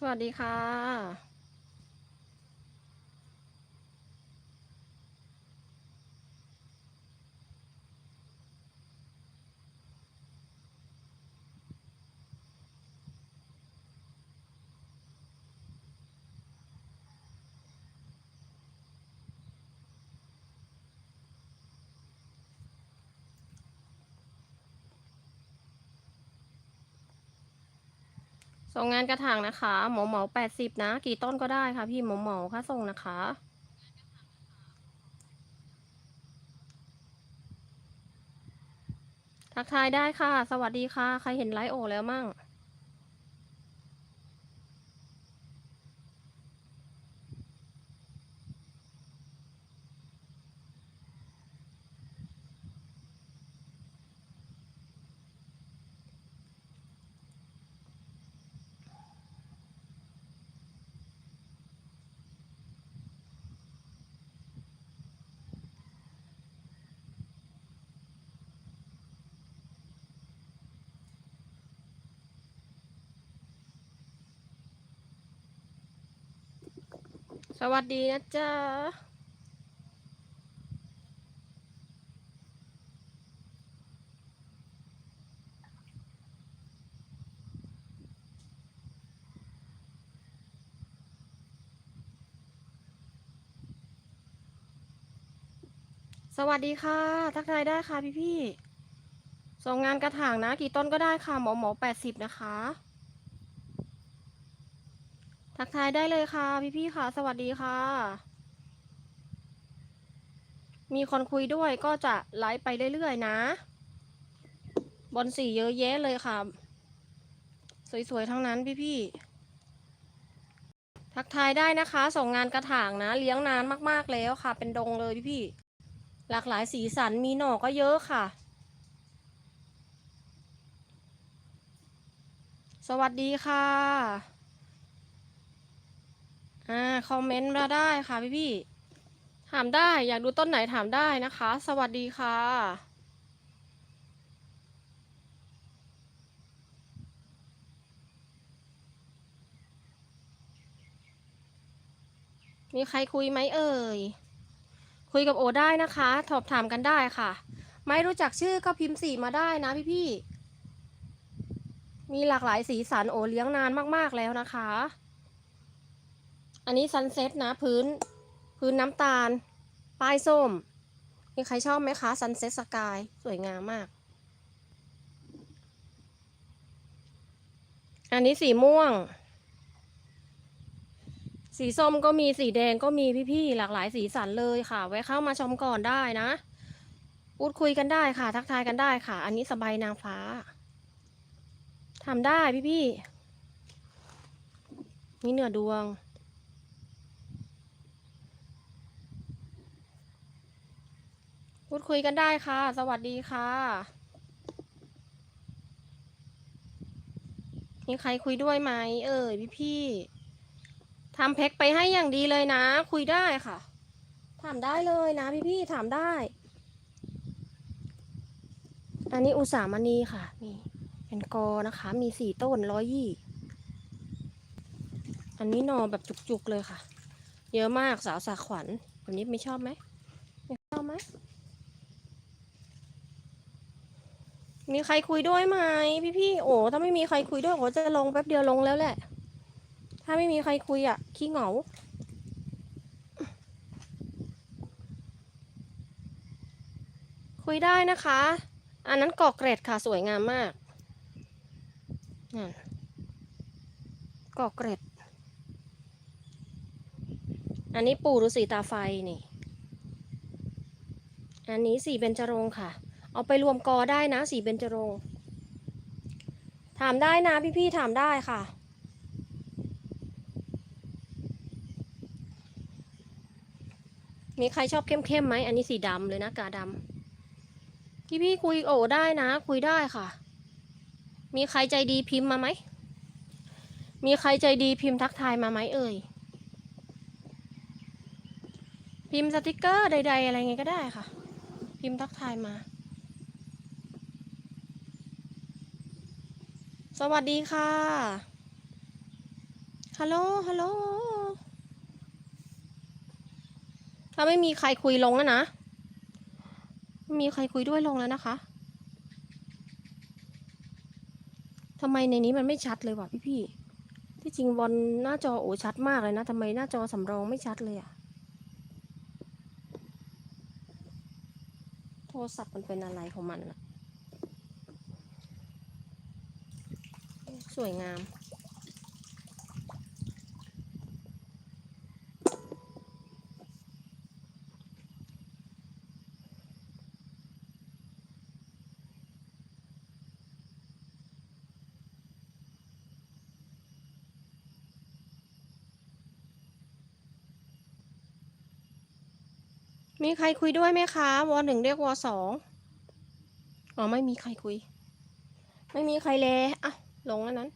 สวัสดีค่ะ ส่งงานกระถางนะคะ หมอเหมาแปดสิบนะ กี่ต้นก็ได้ค่ะพี่หมอเหมาค่าส่งนะคะ ทักทายได้ค่ะ สวัสดีค่ะ ใครเห็นไลฟ์โอแล้วมั่ง สวัสดีนะจ๊ะสวัสดีค่ะ ทักทายได้ค่ะพี่พี่ส่งงานกระถางนะ กี่ต้นก็ได้ค่ะ หมอหมอแปดสิบนะคะ ทักทายได้เลยค่ะพี่พี่ๆค่ะ สวัสดีค่ะ มีคนคุยด้วยก็จะไลฟ์ไปเรื่อยๆนะ บอลสีเยอะแยะเลยค่ะ สวยๆทั้งนั้นพี่พี่ๆทักทายได้นะคะ ส่งงานกระถางนะ เลี้ยงนานมากๆแล้วค่ะ เป็นดงเลยพี่พี่ๆหลากหลายสีสันมีหน่อก็เยอะค่ะสวัสดีค่ะ อ่าคอมเมนต์มาได้ค่ะพี่พี่ถามได้อยากดูต้นไหนถามได้นะคะ สวัสดีค่ะมีใครคุยไหมเอ่ย คุยกับโอได้นะคะ สอบถามกันได้ค่ะ ไม่รู้จักชื่อก็พิมพ์สีมาได้นะพี่พี่ มีหลากหลายสีสันโอเลี้ยงนานมากๆแล้วนะคะ อันนี้ซันเซ็ตนะพื้น พื้นน้ำตาล ป้ายส้ม มีใครชอบไหมคะซันเซ็ตสกายสวยงามมาก อันนี้สีม่วง สีส้มก็มีสีแดงก็มีพี่ๆหลากหลายสีสันเลยค่ะ ไว้เข้ามาชมก่อนได้นะพูดคุยกันได้ค่ะ ทักทายกันได้ค่ะ อันนี้สบายนางฟ้าทำได้พี่ๆนี่เหนือดวง พูดคุยกันได้ค่ะ สวัสดีค่ะ มีใครคุยด้วยไหมเอ่ยพี่ๆทำแพ็คไปให้อย่างดีเลยนะ คุยได้ค่ะ ถามได้เลยนะพี่ๆถามได้ อันนี้อุตสามณีค่ะ นี่ เป็นกอนะคะ มีสี่ต้นร้อยยี่ อันนี้นอแบบจุกๆเลยค่ะ เยอะมากสาวสาขวัญแบบนี้ไม่ชอบไหมไม่ชอบไหม มีใครคุยด้วยไหมพี่พี่โอ้ถ้าไม่มีใครคุยด้วยโอ้จะลงแป๊บเดียวลงแล้วแหละ ถ้าไม่มีใครคุยอะขี้เหงาคุยได้นะคะ อันนั้นกอกเกรดค่ะสวยงามมากนั่นกอกเกรดอันนี้ปู่ฤาษีตาไฟนี่ อันนี้สีเบญจรงค์ค่ะ เอาไปรวมกอได้นะ สีเบญจรงถามได้นะพี่ๆถามได้ค่ะ มีใครชอบเข้มๆไหมอันนี้สีดำเลยนะกาดำพี่ๆคุยโอ้ได้นะ คุยได้ค่ะ มีใครใจดีพิมพ์มาไหม มีใครใจดีพิมพ์ทักทายมาไหมเอ่ยพิมพ์สติกเกอร์ใด ๆ อะไรไงก็ได้ค่ะ พิมพ์ทักทายมา สวัสดีค่ะ ฮัลโหล ฮัลโหล ถ้าไม่มีใครคุยลงแล้วนะ ไม่มีใครคุยด้วยลงแล้วนะคะ ทำไมในนี้มันไม่ชัดเลยวะพี่พี่ ที่จริงบอลหน้าจอโอ้ชัดมากเลยนะ ทำไมหน้าจอสำรองไม่ชัดเลยอะโทรศัพท์มันเป็นอะไรของมันอะ วยงาม มีใครคุยด้วยไหมคะ วอหนึ่งเรียกวอสองอ๋อ ไม่มีใครคุย ไม่มีใครเลยอะ ลงแล้วนั้น